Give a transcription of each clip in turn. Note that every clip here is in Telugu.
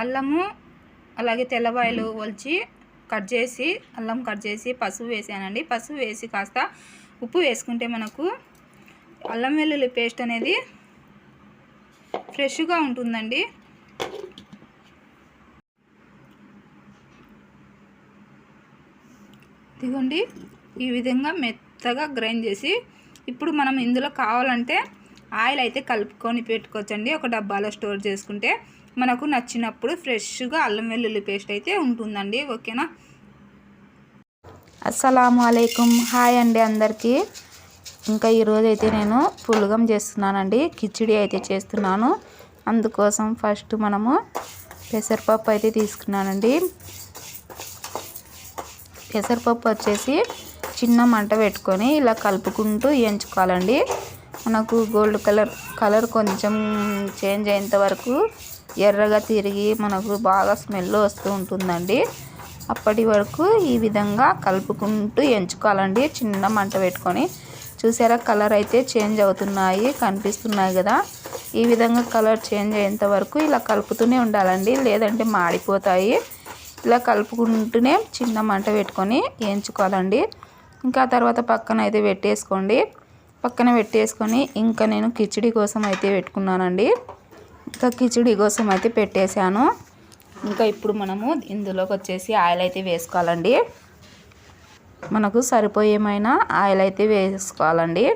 అల్లము అలాగే తెల్లవాయలు ఒలిచి కట్ చేసి అల్లం కట్ చేసి పసుపు వేసానండి. పసుపు వేసి కాస్త ఉప్పు వేసుకుంటే మనకు అల్లం వెల్లుల్లి పేస్ట్ అనేది ఫ్రెష్గా ఉంటుందండి. ఇదిగోండి ఈ విధంగా మెత్తగా గ్రైండ్ చేసి ఇప్పుడు మనం ఇందులో కావాలంటే ఆయిల్ అయితే కలుపుకొని పెట్టుకోవచ్చండి. ఒక డబ్బాలో స్టోర్ చేసుకుంటే మనకు నచ్చినప్పుడు ఫ్రెష్గా అల్లం వెల్లుల్లి పేస్ట్ అయితే ఉంటుందండి ఓకేనా? అస్సలం అయికం హాయ్ అండి అందరికీ. ఇంకా ఈరోజు అయితే నేను పులగం చేస్తున్నానండి. కిచిడి అయితే చేస్తున్నాను. అందుకోసం ఫస్ట్ మనము పెసరపప్పు అయితే తీసుకున్నానండి. పెసరపప్పు వచ్చేసి చిన్న మంట పెట్టుకొని ఇలా కలుపుకుంటూ ఎంచుకోవాలండి. మనకు గోల్డ్ కలర్ కలర్ కొంచెం చేంజ్ అయ్యేంత వరకు ఎర్రగా తిరిగి మనకు బాగా స్మెల్ వస్తూ ఉంటుందండి. అప్పటి వరకు ఈ విధంగా కలుపుకుంటూ ఎంచుకోవాలండి. చిన్న మంట పెట్టుకొని. చూసారా కలర్ అయితే చేంజ్ అవుతున్నాయి కనిపిస్తున్నాయి కదా. ఈ విధంగా కలర్ చేంజ్ అయ్యేంత వరకు ఇలా కలుపుతూనే ఉండాలండి. లేదంటే మాడిపోతాయి. ఇలా కలుపుకుంటూనే చిన్న మంట పెట్టుకొని వేయించుకోవాలండి ఇంకా తర్వాత పక్కన అయితే పెట్టేసుకోండి. పక్కన పెట్టేసుకొని ఇంకా నేను కిచిడి కోసం అయితే పెట్టుకున్నానండి. ఇంకా కిచిడి కోసం అయితే పెట్టేశాను. ఇంకా ఇప్పుడు మనము ఇందులోకి వచ్చేసి ఆయిల్ అయితే వేసుకోవాలండి. మనకు సరిపోయేమైనా ఆయిల్ అయితే వేసుకోవాలండి.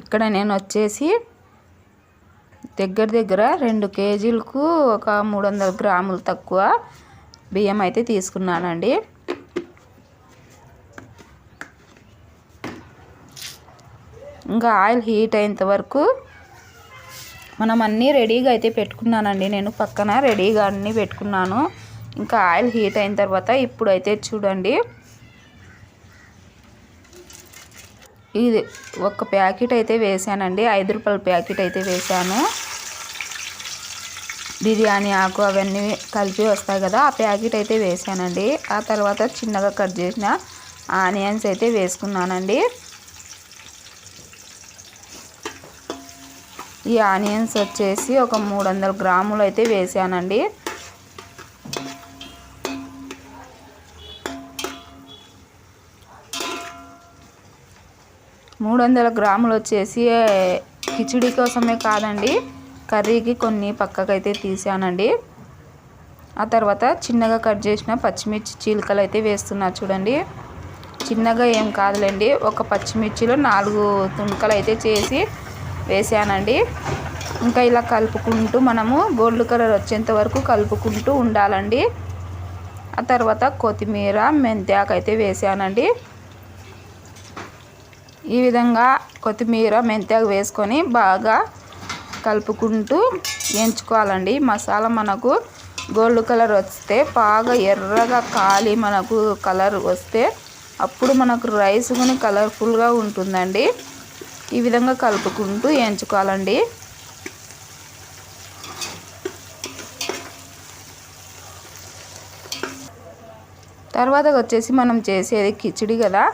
ఇక్కడ నేను వచ్చేసి దగ్గర దగ్గర రెండు కేజీలకు ఒక మూడు వందల గ్రాములు తక్కువ బియ్యం అయితే తీసుకున్నానండి. ఇంకా ఆయిల్ హీట్ అయినంత వరకు మనం అన్నీ రెడీగా అయితే పెట్టుకున్నానండి. నేను పక్కన రెడీగా అన్నీ పెట్టుకున్నాను. ఇంకా ఆయిల్ హీట్ అయిన తర్వాత ఇప్పుడు అయితే చూడండి. ఇది ఒక ప్యాకెట్ అయితే వేసానండి. ఐదు రూపాయల ప్యాకెట్ అయితే వేసాను. బిర్యానీ ఆకు అవన్నీ కలిపి వస్తాయి కదా ఆ ప్యాకెట్ అయితే వేసానండి. ఆ తర్వాత చిన్నగా కట్ చేసిన ఆనియన్స్ అయితే వేసుకున్నానండి. ఈ ఆనియన్స్ వచ్చేసి ఒక మూడు వందల గ్రాములు అయితే వేసానండి. మూడు వందల గ్రాములు వచ్చేసి కిచిడి కోసమే కాదండి కర్రీకి కొన్ని పక్కకైతే తీసానండి. ఆ తర్వాత చిన్నగా కట్ చేసిన పచ్చిమిర్చి చీలికలు అయితే వేస్తున్నా చూడండి. చిన్నగా ఏం కాదులేండి ఒక పచ్చిమిర్చిలో నాలుగు తుణుకలు అయితే చేసి వేసానండి. ఇంకా ఇలా కలుపుకుంటూ మనము గోల్డ్ కలర్ వచ్చేంత వరకు కలుపుకుంటూ ఉండాలండి. ఆ తర్వాత కొత్తిమీర మెంతాకు అయితే వేసానండి. ఈ విధంగా కొత్తిమీర మెంతాకు వేసుకొని బాగా కలుపుకుంటూ ఎంచుకోవాలండి. మసాలా మనకు గోల్డ్ కలర్ వస్తే బాగా ఎర్రగా కాలి మనకు కలర్ వస్తే అప్పుడు మనకు రైస్ కానీ కలర్ఫుల్గా ఉంటుందండి. ఈ విధంగా కలుపుకుంటూ ఎంచుకోవాలండి. తర్వాత వచ్చేసి మనం చేసేది కిచిడి కదా.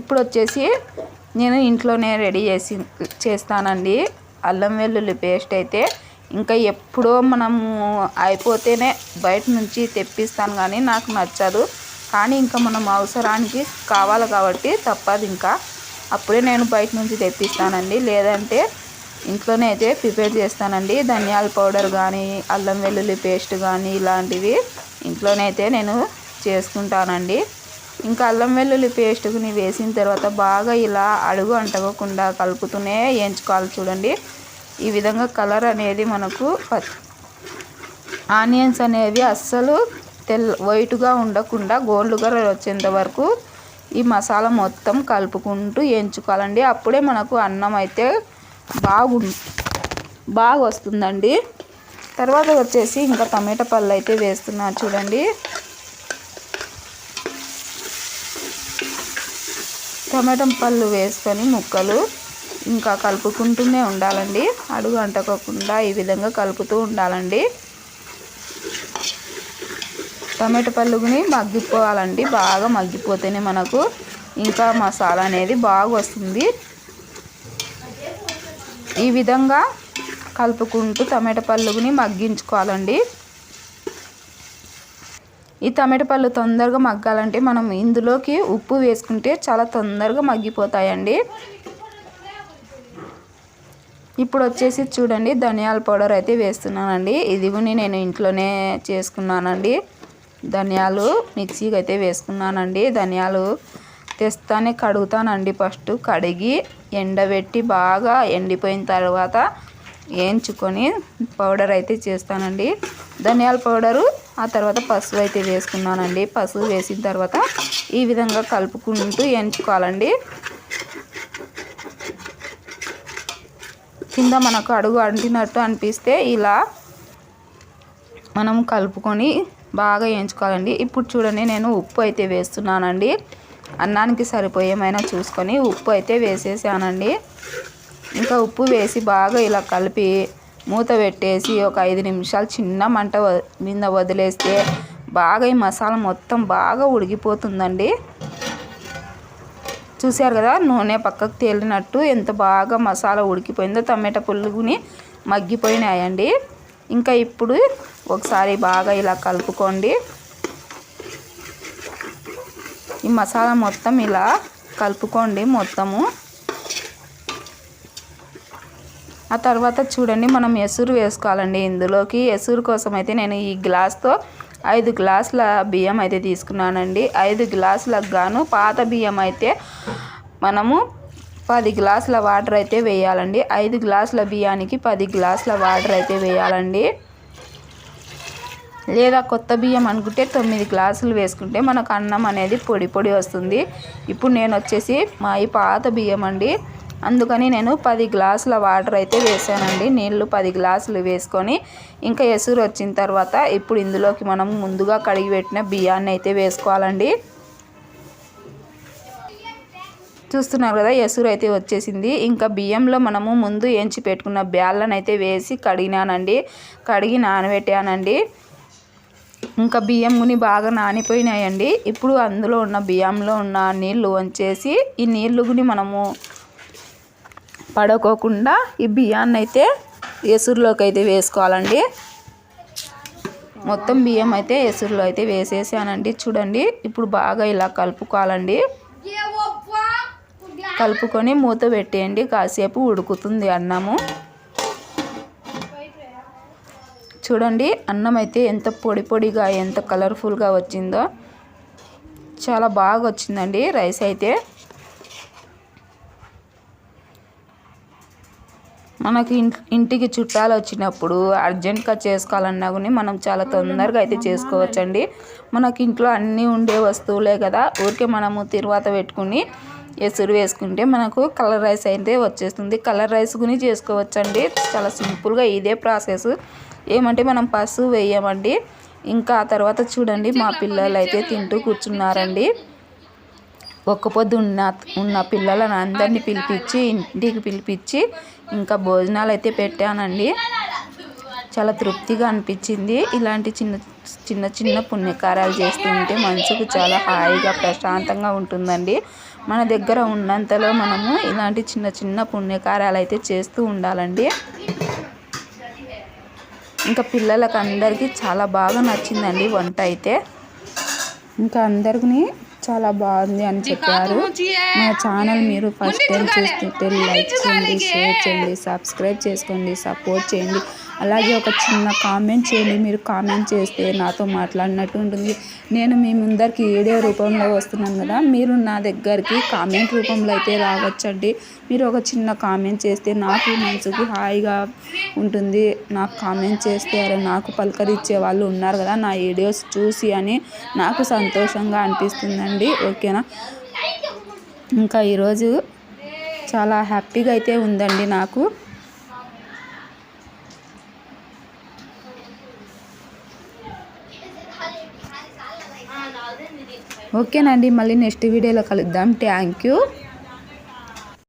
ఇప్పుడు వచ్చేసి నేను ఇంట్లోనే రెడీ చేసి చేస్తానండి. అల్లం వెల్లుల్లి పేస్ట్ అయితే ఇంకా ఎప్పుడో మనము అయిపోతేనే బయట నుంచి తెప్పిస్తాను కానీ నాకు నచ్చదు. కానీ ఇంకా మనం అవసరానికి కావాలి కాబట్టి తప్పదు ఇంకా. అప్పుడే నేను బయట నుంచి తెప్పిస్తానండి. లేదంటే ఇంట్లోనే అయితే ప్రిపేర్ చేస్తానండి. ధనియాల పౌడర్ కానీ అల్లం వెల్లుల్లి పేస్ట్ కానీ ఇలాంటివి ఇంట్లోనే అయితే నేను చేసుకుంటానండి. ఇంకా అల్లం వెల్లుల్లి పేస్ట్ని వేసిన తర్వాత బాగా ఇలా అడుగు అంటకుండా కలుపుతూనే వేయించుకోవాలి చూడండి. ఈ విధంగా కలర్ అనేది మనకు ఆనియన్స్ అనేవి అస్సలు తెల్ల వైట్గా ఉండకుండా గోల్డ్ కలర్ వచ్చేంత వరకు ఈ మసాలా మొత్తం కలుపుకుంటూ ఎంచుకోవాలండి. అప్పుడే మనకు అన్నం అయితే బాగు బాగా వస్తుందండి తర్వాత వచ్చేసి ఇంకా టమాటా పళ్ళు అయితే వేస్తున్నారు చూడండి. టమాటా పళ్ళు వేసుకొని ముక్కలు ఇంకా కలుపుకుంటూనే ఉండాలండి. అడుగు అంటకోకుండా ఈ విధంగా కలుపుతూ ఉండాలండి. టమాటో పళ్ళుని మగ్గిపోవాలండి. బాగా మగ్గిపోతేనే మనకు ఇంకా మసాలా అనేది బాగా వస్తుంది. ఈ విధంగా కలుపుకుంటూ టమాటా పళ్ళుని మగ్గించుకోవాలండి. ఈ టమాటా పళ్ళు తొందరగా మగ్గాలంటే మనం ఇందులోకి ఉప్పు వేసుకుంటే చాలా తొందరగా మగ్గిపోతాయండి. ఇప్పుడు వచ్చేసి చూడండి ధనియాల పౌడర్ అయితే వేస్తున్నానండి. ఇది నేను ఇంట్లోనే చేసుకున్నానండి. ధనియాలు మిక్సీకి అయితే వేసుకున్నానండి. ధనియాలు తెస్తానే కడుగుతానండి ఫస్ట్. కడిగి ఎండబెట్టి బాగా ఎండిపోయిన తర్వాత వేయించుకొని పౌడర్ అయితే చేస్తానండి. ధనియాల పౌడరు ఆ తర్వాత పసుపు అయితే వేసుకున్నానండి. పసుపు వేసిన తర్వాత ఈ విధంగా కలుపుకుంటూ వేయించుకోవాలండి కింద మనకు అడుగు అంటినట్టు అనిపిస్తే ఇలా మనం కలుపుకొని బాగా వేయించుకోవాలండి. ఇప్పుడు చూడండి నేను ఉప్పు అయితే వేస్తున్నానండి. అన్నానికి సరిపోయేమైనా చూసుకొని ఉప్పు అయితే వేసేసానండి. ఇంకా ఉప్పు వేసి బాగా ఇలా కలిపి మూత పెట్టేసి ఒక ఐదు నిమిషాలు చిన్న మంట మీద వదిలేస్తే బాగా ఈ మసాలా మొత్తం బాగా ఉడికిపోతుందండి. చూశారు కదా నూనె పక్కకు తేలినట్టు ఎంత బాగా మసాలా ఉడికిపోయిందో టమాటా పుల్లుగుని మగ్గిపోయినాయండి. ఇంకా ఇప్పుడు ఒకసారి బాగా ఇలా కలుపుకోండి. ఈ మసాలా మొత్తం ఇలా కలుపుకోండి మొత్తము. ఆ తర్వాత చూడండి మనం ఎసురు వేసుకోవాలండి ఇందులోకి. ఎసురు కోసం అయితే నేను ఈ గ్లాస్తో ఐదు గ్లాసుల బియ్యం అయితే తీసుకున్నానండి. ఐదు గ్లాసులకు గాను పాత బియ్యం అయితే మనము పది గ్లాసుల వాటర్ అయితే వేయాలండి. ఐదు గ్లాసుల బియ్యానికి పది గ్లాసుల వాటర్ అయితే వేయాలండి. లేదా కొత్త బియ్యం అనుకుంటే తొమ్మిది గ్లాసులు వేసుకుంటే మనకు అన్నం అనేది పొడి పొడి వస్తుంది. ఇప్పుడు నేను వచ్చేసి మా ఈ పాత బియ్యం అండి. అందుకని నేను పది గ్లాసుల వాటర్ అయితే వేసానండి. నీళ్ళు పది గ్లాసులు వేసుకొని ఇంకా ఎసురు వచ్చిన తర్వాత ఇప్పుడు ఇందులోకి మనం ముందుగా కడిగి పెట్టిన బియ్యాన్ని అయితే వేసుకోవాలండి. చూస్తున్నారు కదా ఎసురు అయితే వచ్చేసింది. ఇంకా బియ్యంలో మనము ముందు ఎంచి పెట్టుకున్న బ్యాళ్ళను అయితే వేసి కడిగినానండి. కడిగి నానబెట్టానండి. ఇంకా బియ్యం గుని బాగా నానిపోయినాయండి. ఇప్పుడు అందులో ఉన్న బియ్యంలో ఉన్న నీళ్ళు వంచేసి ఈ నీళ్ళు గుని మనము పడుకోకుండా ఈ బియ్యాన్ని అయితే ఎసురులోకి అయితే వేసుకోవాలండి. మొత్తం బియ్యం అయితే ఎసురులో అయితే వేసేసానండి. చూడండి ఇప్పుడు బాగా ఇలా కలుపుకోవాలండి. కలుపుకొని మూత పెట్టేయండి. కాసేపు ఉడుకుతుంది అన్నము. చూడండి అన్నం అయితే ఎంత పొడి పొడిగా ఎంత కలర్ఫుల్గా వచ్చిందో. చాలా బాగా వచ్చిందండి రైస్ అయితే. మనకి ఇంటికి చుట్టాలు వచ్చినప్పుడు అర్జెంట్గా చేసుకోవాలన్నా కానీ మనం చాలా తొందరగా అయితే చేసుకోవచ్చండి. మనకి ఇంట్లో అన్నీ ఉండే వస్తువులే కదా ఊరికే మనము తిరువాత పెట్టుకుని ఎసురు వేసుకుంటే మనకు కలర్ రైస్ అయితే వచ్చేస్తుంది. కలర్ రైస్ గుని చేసుకోవచ్చండి. చాలా సింపుల్గా ఇదే ప్రాసెస్. ఏమంటే మనం పసుపు వేయమండి. ఇంకా ఆ తర్వాత చూడండి మా పిల్లలు అయితే తింటూ కూర్చున్నారండి. ఒక్క పొద్దు ఉన్న ఉన్న పిల్లలను అందరినీ పిలిపించి ఇంటికి పిలిపించి ఇంకా భోజనాలు అయితే పెట్టానండి. చాలా తృప్తిగా అనిపించింది. ఇలాంటి చిన్న చిన్న చిన్న పుణ్యకార్యాలు చేస్తుంటే మనసుకు చాలా హాయిగా ప్రశాంతంగా ఉంటుందండి. మన దగ్గర ఉన్నంతలో మనము ఇలాంటి చిన్న చిన్న పుణ్యకార్యాలు అయితే చేస్తూ ఉండాలండి. ఇంకా పిల్లలకు అందరికీ చాలా బాగా నచ్చిందండి వంట అయితే. ఇంకా అందరికీ చాలా బాగుంది అని చెప్పారు. మా ఛానల్ మీరు ఫస్ట్ టైం చూస్తుంటే లైక్ చేయండి షేర్ చేయండి సబ్స్క్రైబ్ చేసుకోండి సపోర్ట్ చేయండి. అలాగే ఒక చిన్న కామెంట్ చేయండి. మీరు కామెంట్ చేస్తే నాతో మాట్లాడినట్టు ఉంటుంది. నేను మీ ముందరికి వీడియో రూపంలో వస్తున్నాను కదా మీరు నా దగ్గరికి కామెంట్ రూపంలో అయితే రావచ్చండి. మీరు ఒక చిన్న కామెంట్ చేస్తే నాకు మనసుకి హాయిగా ఉంటుంది. నాకు కామెంట్ చేస్తే అరే నాకు పలకరించే వాళ్ళు ఉన్నారు కదా నా వీడియోస్ చూసి అని నాకు సంతోషంగా అనిపిస్తుందండి. ఓకేనా? ఇంకా ఈరోజు చాలా హ్యాపీగా అయితే ఉందండి నాకు. ఓకేనండి మళ్ళీ నెక్స్ట్ వీడియోలో కలుద్దాం. Thank you